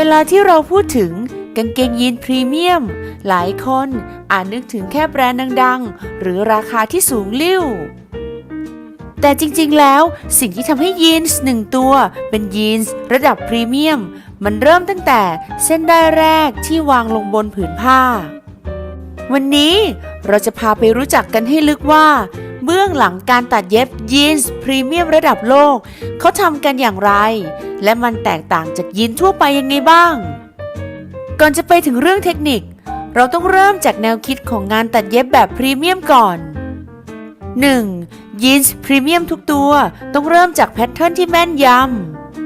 เวลาที่เราพูดถึงกางเกงยีนพรีเมียม หลายคนอาจนึกถึงแค่แบรนด์ดังๆ หรือราคาที่สูงลิ่ว แต่จริงๆ แล้วสิ่งที่ทำให้ยีนส์หนึ่งตัวเป็นยีนส์ระดับพรีเมียม มันเริ่มตั้งแต่เส้นได้แรกที่วางลงบนผืนผ้า วันนี้เราจะพาไปรู้จักกันให้ลึกว่า เบื้องหลังการตัดเย็บยีนส์พรีเมียมระดับโลก เขาทำกันอย่างไร และมันแตกต่างจากยีนทั่วไปยังไงบ้าง ก่อนจะไปถึงเรื่องเทคนิค เราต้องเริ่มจากแนวคิดของงานตัดเย็บแบบพรีเมียมก่อน 1. ยีนส์พรีเมียมทุกตัวต้องเริ่มจากแพทเทิร์นที่แม่นย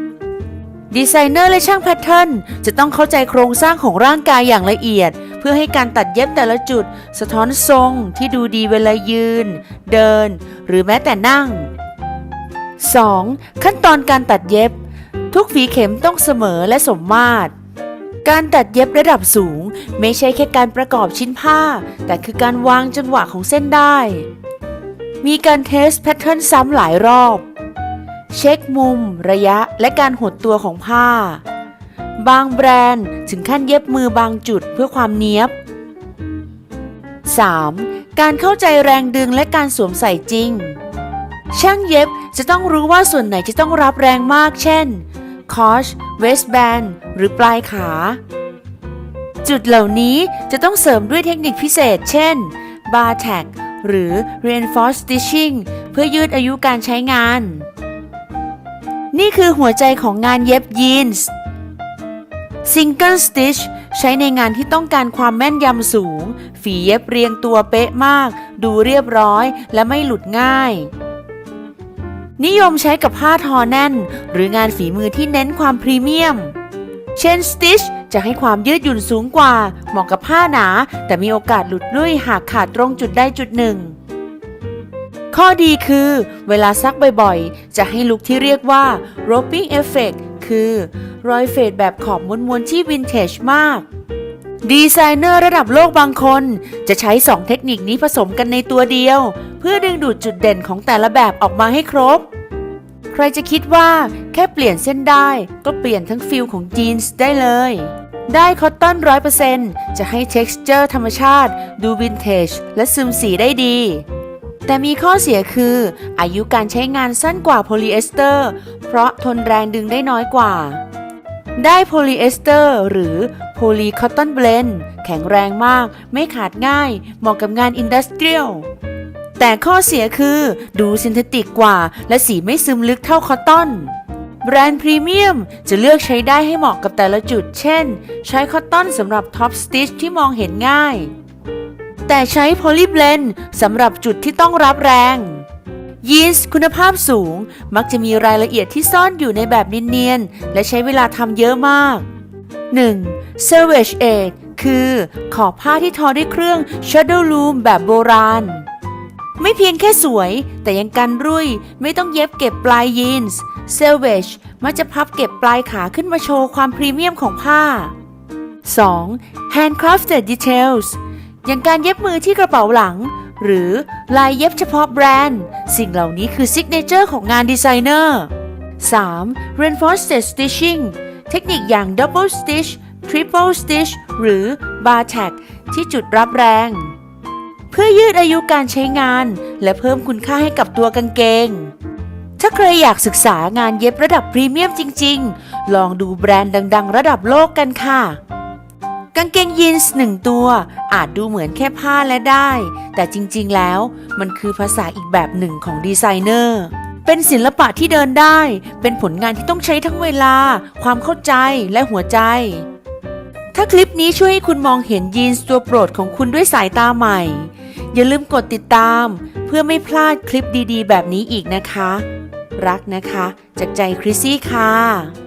ำ ดีไซเนอร์และช่างแพทเทิร์นจะต้องเข้าใจโครงสร้างของร่างกายอย่างละเอียด เพื่อให้การตัดเย็บแต่ละจุด สะท้อนทรงที่ดูดีเวลายืน เดิน หรือแม้แต่นั่ง 2. ขั้นตอนการตัดเย็บ ทุกฝีเข็มต้องเสมอและสมมาตรการตัดเย็บระดับสูง ไม่ใช่แค่การประกอบชิ้นผ้า แต่คือการวางจังหวะของเส้นได้ มีการเทสแพทเทิร์นซ้ำหลายรอบ เช็คมุม ระยะและการหดตัวของผ้า บางแบรนด์ถึงขั้นเย็บมือบางจุดเพื่อความเนี้ยบ 3. การเข้าใจแรงดึงและการสวมใส่จริง ช่างเย็บจะต้องรู้ว่าส่วนไหนจะต้องรับแรงมาก เช่น คอช เวสแบน หรือปลายขา จุดเหล่านี้จะต้องเสริมด้วยเทคนิคพิเศษ เช่นบาร์แท็กหรือ reinforced stitching เพื่อยืดอายุการใช้งาน นี่คือหัวใจของงานเย็บยีนส์ Single Stitch ใช้ในงานที่ต้องการความแม่นยำสูง ฝีเย็บเรียงตัวเป๊ะมาก ดูเรียบร้อยและไม่หลุดง่าย นิยมใช้กับผ้าทอแน่น หรืองานฝีมือที่เน้นความพรีเมียม เช่น Stitch จะให้ความยืดหยุ่นสูงกว่า เหมาะกับผ้าหนา แต่มีโอกาสหลุดลุ่ยหากขาดตรงจุดใดจุดหนึ่ง ข้อดีคือ เวลาซักบ่อยๆ จะให้ลุคที่เรียกว่า roping effect คือ รอยเฟดแบบขอบม้วนๆที่วินเทจมาก ดีไซเนอร์ระดับโลกบางคน จะใช้ 2 เทคนิคนี้ผสมกันในตัวเดียว เพื่อดึงดูดจุดเด่นของแต่ละแบบออกมาให้ครบ ใครจะคิดว่าแค่เปลี่ยนเส้นได้ก็เปลี่ยนทั้งฟิลของจีนส์ได้เลยได้คอตตอนร้อยเปอร์เซ็นต์จะให้ t e x t อร์ธรรมชาติ ดูวินเทจและซึมสีได้ดี แต่มีข้อเสียคือ อายุการใช้งานสั้นกว่าโพลีเอสเตอร์ เพราะทนแรงดึงได้น้อยกว่า ได้โพลีเอสเตอร์ หรือโพลีคอตตอนเบลนแข็งแรงมาก ไม่ขาดง่าย เหมาะกับงานอินดัสเทรียลแต่ข้อเสียคือดูซินเทติกกว่า และสีไม่ซึมลึกเท่าคอตตอนแบรนด์พรีเมียมจะเลือกใช้ได้ให้เหมาะกับแต่ละจุด เช่น ใช้คอตตอนสำหรับท็อปสติชที่มองเห็นง่าย แต่ใช้โพลีเบลนสำหรับจุดที่ต้องรับแรงยีนส์คุณภาพสูงมักจะมีรายละเอียดที่ซ่อนอยู่ในแบบเนียนๆ และใช้เวลาทำเยอะมาก 1. Salvage Aid คือขอบผ้าที่ทอด้วยเครื่อง Shadow Loom แบบโบราณ ไม่เพียงแค่สวย แต่ยังกันรุ่ย ไม่ต้องเย็บเก็บปลายยีนส์ Salvage มักจะพับเก็บปลายขาขึ้นมาโชว์ความพรีเมียมของผ้า 2. Handcrafted Details อย่างการเย็บมือที่กระเป๋าหลัง หรือลายเย็บเฉพาะแบรนด์ สิ่งเหล่านี้คือซิกเนเจอร์ของงานดีไซเนอร์ 3. Reinforced Stitching เทคนิคอย่าง Double Stitch Triple Stitch หรือ Bar Tack ที่จุดรับแรง เพื่อยืดอายุการใช้งาน และเพิ่มคุณค่าให้กับตัวกางเกง ถ้าใครอยากศึกษางานเย็บระดับพรีเมียมจริง ๆ ลองดูแบรนด์ดัง ๆ ระดับโลกกันค่ะ กางเกงยีนส์หนึ่งตัว อาจดูเหมือนแค่ผ้าและได้ แต่จริงๆแล้วมันคือภาษาอีกแบบหนึ่งของดีไซเนอร์ เป็นศิลปะที่เดินได้ เป็นผลงานที่ต้องใช้ทั้งเวลา ความเข้าใจและหัวใจ ถ้าคลิปนี้ช่วยให้คุณมองเห็นยีนส์ตัวโปรดของคุณด้วยสายตาใหม่ อย่าลืมกดติดตาม เพื่อไม่พลาดคลิปดีๆ แบบนี้อีกนะคะ รักนะคะ จากใจคริสซี่ค่ะ